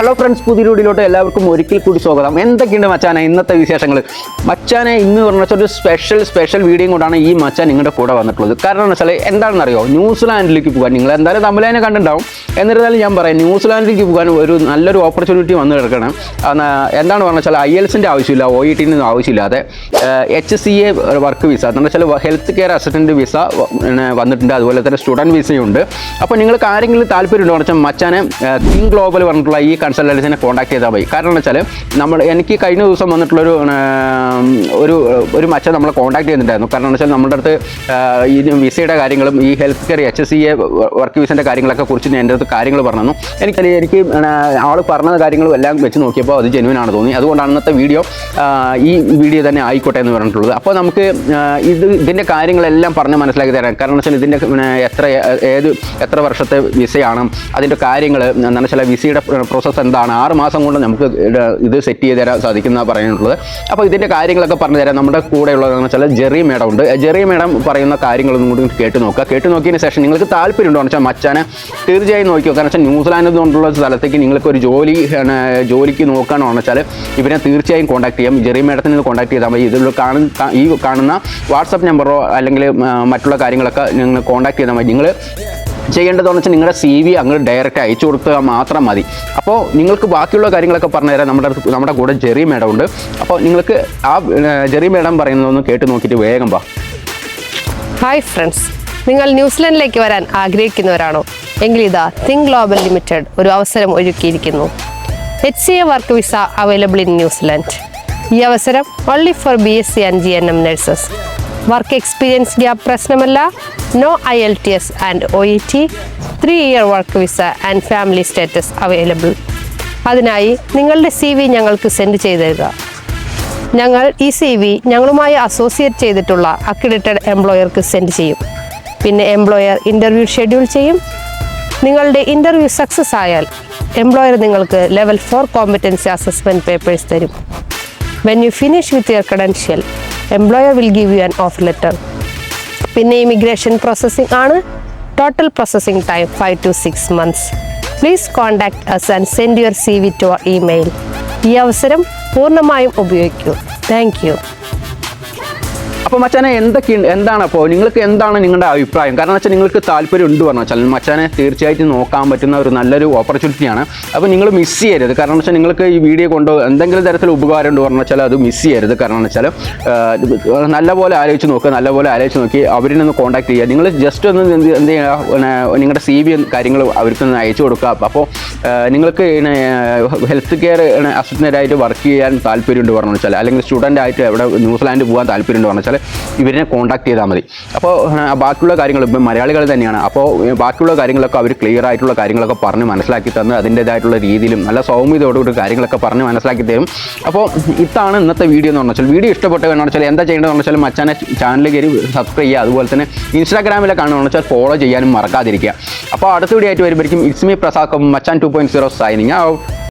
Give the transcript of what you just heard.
Hello friends പുതിയ വീഡിയോയിലോട്ട് എല്ലാവർക്കും ഒരിക്കൽ കൂടി സ്വാഗതം. എന്തൊക്കെയുണ്ട് മച്ചാന ഇന്നത്തെ വിശേഷങ്ങൾ? മച്ചാന ഇന്ന് പറഞ്ഞ വെച്ചാൽ ഒരു സ്പെഷ്യൽ സ്പെഷ്യൽ വീഡിയോയും കൊണ്ടാണ് ഈ മച്ചാൻ നിങ്ങളുടെ കൂടെ വന്നിട്ടുള്ളത്. കാരണം എന്ന് വെച്ചാൽ എന്താണെന്ന് അറിയോ ന്യൂസിലാൻഡിലേക്ക് പോകാൻ. നിങ്ങൾ എന്തായാലും തമിഴനെ കണ്ടിട്ടുണ്ടാവും. എന്നിരുന്നാലും ഞാൻ പറയാം ന്യൂസിലാൻഡിലേക്ക് പോകാൻ ഒരു നല്ലൊരു ഓപ്പർച്യൂണിറ്റി വന്നു കിടക്കണം. എന്താണ് പറഞ്ഞാൽ വെച്ചാൽ ഐ എൽസിന്റെ ആവശ്യമില്ല ഒ ഇ ടിന്റെ ആവശ്യമില്ലാതെ H C A work visa എന്ന് വെച്ചാൽ ഹെൽത്ത് കെയർ അസിസ്റ്റന്റ് വിസ വന്നിട്ടുണ്ട്. അതുപോലെ തന്നെ സ്റ്റുഡന്റ് വിസയുണ്ട് അപ്പോൾ നിങ്ങൾക്ക് ആരെങ്കിലും താല്പര്യമുണ്ടോ എന്ന് വെച്ചാൽ മച്ചാനെ കിങ് ഗ്ലോബൽ പറഞ്ഞിട്ടുള്ള ഈ കൺസൾട്ടൻസിനെ കോൺടാക്ട് ചെയ്താൽ മതി. കാരണം വെച്ചാൽ നമ്മൾ എനിക്ക് കഴിഞ്ഞ ദിവസം വന്നിട്ടുള്ളൊരു ഒരു ഒരു മച്ച നമ്മളെ കോൺടാക്ട് ചെയ്യുന്നുണ്ടായിരുന്നു കാരണം വെച്ചാൽ നമ്മുടെ അടുത്ത് ഈ വിസയുടെ കാര്യങ്ങളും ഈ health care H S C A work വിസിന്റെ കാര്യങ്ങളൊക്കെ കുറിച്ച് എന്റെ അടുത്ത് കാര്യങ്ങൾ പറഞ്ഞു എനിക്ക് എനിക്ക് ആൾ പറഞ്ഞ കാര്യങ്ങളും എല്ലാം വെച്ച് നോക്കിയപ്പോൾ അത് ജെനുവിൻ ആണ് തോന്നി. അതുകൊണ്ടാണ് ഇന്നത്തെ വീഡിയോ ഈ വീഡിയോ തന്നെ ആയിക്കോട്ടെ എന്ന് പറഞ്ഞിട്ടുള്ളത്. അപ്പോൾ നമുക്ക് ഇത് ഇതിന്റെ കാര്യങ്ങളെല്ലാം പറഞ്ഞ് മനസ്സിലാക്കി തരാം. കാരണം വെച്ചാൽ ഇതിന്റെ എത്ര ഏത് എത്ര വർഷത്തെ വിസയാണ് അതിന്റെ കാര്യങ്ങൾ എന്താണെന്ന് വെച്ചാൽ വിസയുടെ പ്രോസസ്സ് എന്താണ്? ആറ് മാസം കൊണ്ട് നമുക്ക് ഇത് സെറ്റ് ചെയ്ത് തരാൻ സാധിക്കുന്ന പറയാനുള്ളത്. അപ്പോൾ ഇതിന്റെ കാര്യങ്ങളൊക്കെ പറഞ്ഞു തരാം. നമ്മുടെ കൂടെയുള്ളതെന്ന് വെച്ചാൽ ജെറി മേഡം ഉണ്ട് ജെറി മേഡം പറയുന്ന കാര്യങ്ങളൊന്നും കൂടി കേട്ട് നോക്കുക. കേട്ട് നോക്കിയതിന് ശേഷം നിങ്ങൾക്ക് താല്പര്യമുണ്ടോ എന്ന് വെച്ചാൽ മച്ചാനെ തീർച്ചയായും നോക്കിയോ? കാരണം വെച്ചാൽ ന്യൂസിലാൻഡ് കൊണ്ടുള്ള സ്ഥലത്തേക്ക് നിങ്ങൾക്ക് ഒരു ജോലി ജോലിക്ക് നോക്കുകയാണെന്ന് വെച്ചാൽ ഇവരെ തീർച്ചയായും കോൺടാക്ട് ചെയ്യാം. ജെറി മേഡത്തിന് കോൺടാക്ട് ചെയ്താൽ മതി. ഇതിൽ കാണുന്ന ഈ കാണുന്ന വാട്സപ്പ് നമ്പറോ അല്ലെങ്കിൽ മറ്റുള്ള കാര്യങ്ങളൊക്കെ നിങ്ങൾ കോൺടാക്ട് ചെയ്താൽ മതി. നിങ്ങൾ ചെയ്യേണ്ടതെന്ന് വെച്ചാൽ നിങ്ങളുടെ സി വി അങ്ങ് ഡയറക്റ്റ് അയച്ചു കൊടുക്കുക മാത്രം മതി. അപ്പോൾ നിങ്ങൾക്ക് ബാക്കിയുള്ള കാര്യങ്ങളൊക്കെ പറഞ്ഞു തരാം നമ്മുടെ അടുത്ത് നമ്മുടെ കൂടെ ജെറി മേഡം ഉണ്ട്. അപ്പോൾ നിങ്ങൾക്ക് ആ ജെറി മേഡം പറയുന്നതൊന്ന് കേട്ട് നോക്കിയിട്ട് വേഗം വാ. ഹായ് ഫ്രണ്ട്സ് നിങ്ങൾ ന്യൂസിലൻഡിലേക്ക് വരാൻ ആഗ്രഹിക്കുന്നവരാണോ? എങ്കിൽ ഇതാ തിങ് ഗ്ലോബൽ ലിമിറ്റഡ് ഒരു അവസരം ഒരുക്കിയിരിക്കുന്നു. H C A work visa available in New Zealand ഈ അവസരം only for B S C and G N M nurses work experience gap പ്രശ്നമല്ല. No I L T S and O E T three year work visa and family status available അതിനായി നിങ്ങളുടെ C V ഞങ്ങൾക്ക് send ചെയ്ത് തരിക ഞങ്ങൾ ഈ C V ഞങ്ങളുമായി associate ചെയ്തിട്ടുള്ള അക്രഡിറ്റഡ് എംപ്ലോയർക്ക് സെൻഡ് ചെയ്യും. പിന്നെ എംപ്ലോയർ ഇന്റർവ്യൂ ഷെഡ്യൂൾ ചെയ്യും. നിങ്ങളുടെ ഇന്റർവ്യൂ സക്സസ് ആയാൽ എംപ്ലോയർ നിങ്ങൾക്ക് level four competency assessment papers തരും. When you finish with your credential employer will give you an offer letter പിന്നെ ഇമിഗ്രേഷൻ പ്രോസസ്സിംഗ് ആണ്. Total processing time five to six months please contact us and send your C V to email ഈ അവസരം പൂർണമായും ഉപയോഗിക്കൂ. Thank അപ്പോൾ മച്ചാനെ എന്തൊക്കെയുണ്ട് എന്താണ് അപ്പോൾ നിങ്ങൾക്ക് എന്താണ് നിങ്ങളുടെ അഭിപ്രായം? കാരണം വെച്ചാൽ നിങ്ങൾക്ക് താല്പര്യം ഉണ്ട് പറഞ്ഞു. വെച്ചാൽ മച്ചാനെ തീർച്ചയായിട്ടും നോക്കാൻ പറ്റുന്ന ഒരു നല്ലൊരു ഓപ്പർച്യൂണിറ്റിയാണ് അപ്പോൾ നിങ്ങൾ മിസ് ചെയ്യരുത്. കാരണം വെച്ചാൽ നിങ്ങൾക്ക് ഈ വീഡിയോ കൊണ്ട് എന്തെങ്കിലും തരത്തിൽ ഉപകാരം ഉണ്ട് പറഞ്ഞു വെച്ചാൽ അത് മിസ് ചെയ്യരുത്. കാരണം വെച്ചാൽ നല്ലപോലെ ആലോചിച്ച് നോക്കുക നല്ലപോലെ ആലോചിച്ച് നോക്കി അവരിൽ നിന്ന് കോൺടാക്ട് ചെയ്യുക. നിങ്ങൾ ജസ്റ്റ് ഒന്ന് എന്ത് എന്ത് ചെയ്യുക നിങ്ങളുടെ സി ബി കാര്യങ്ങൾ അവർക്ക് ഒന്ന് അയച്ചു കൊടുക്കുക. അപ്പോൾ നിങ്ങൾക്ക് ഹെൽത്ത് കെയർ അസിസ്റ്റന്റായിട്ട് വർക്ക് ചെയ്യാൻ താല്പര്യമുണ്ട് പറഞ്ഞു വെച്ചാൽ അല്ലെങ്കിൽ സ്റ്റുഡന്റ് ആയിട്ട് എവിടെ ന്യൂസിലാൻഡ് പോകാൻ താല്പര്യമുണ്ട് പറഞ്ഞു വെച്ചാൽ ഇവരിനെ കോൺടാക്ട് ചെയ്താൽ മതി. അപ്പോൾ ബാക്കിയുള്ള കാര്യങ്ങൾ ഇപ്പം മലയാളികൾ തന്നെയാണ്. അപ്പോൾ ബാക്കിയുള്ള കാര്യങ്ങളൊക്കെ അവർ ക്ലിയർ ആയിട്ടുള്ള കാര്യങ്ങളൊക്കെ പറഞ്ഞ് മനസ്സിലാക്കി തന്ന് അതിന്റേതായിട്ടുള്ള രീതിയിലും നല്ല സൗമ്യതയോടുകൂടി കാര്യങ്ങളൊക്കെ പറഞ്ഞ് മനസ്സിലാക്കി തരും. അപ്പോൾ ഇതാണ് ഇന്നത്തെ വീഡിയോ എന്ന് പറഞ്ഞാൽ. വീഡിയോ ഇഷ്ടപ്പെട്ട എന്ന് വെച്ചാൽ എന്താ ചെയ്യേണ്ടതെന്ന് വെച്ചാൽ മച്ചാനെ ചാനൽ കയറി സബ്സ്ക്രൈബ് ചെയ്യുക. അതുപോലെ തന്നെ ഇൻസ്റ്റാഗ്രാമിലെ കാണുകയെന്ന് വെച്ചാൽ ഫോളോ ചെയ്യാനും മറക്കാതിരിക്കുക. അപ്പോൾ അടുത്ത വീഡിയോ ആയിട്ട് വരുമ്പോഴേക്കും it's me Prasad Machan two point zero signing out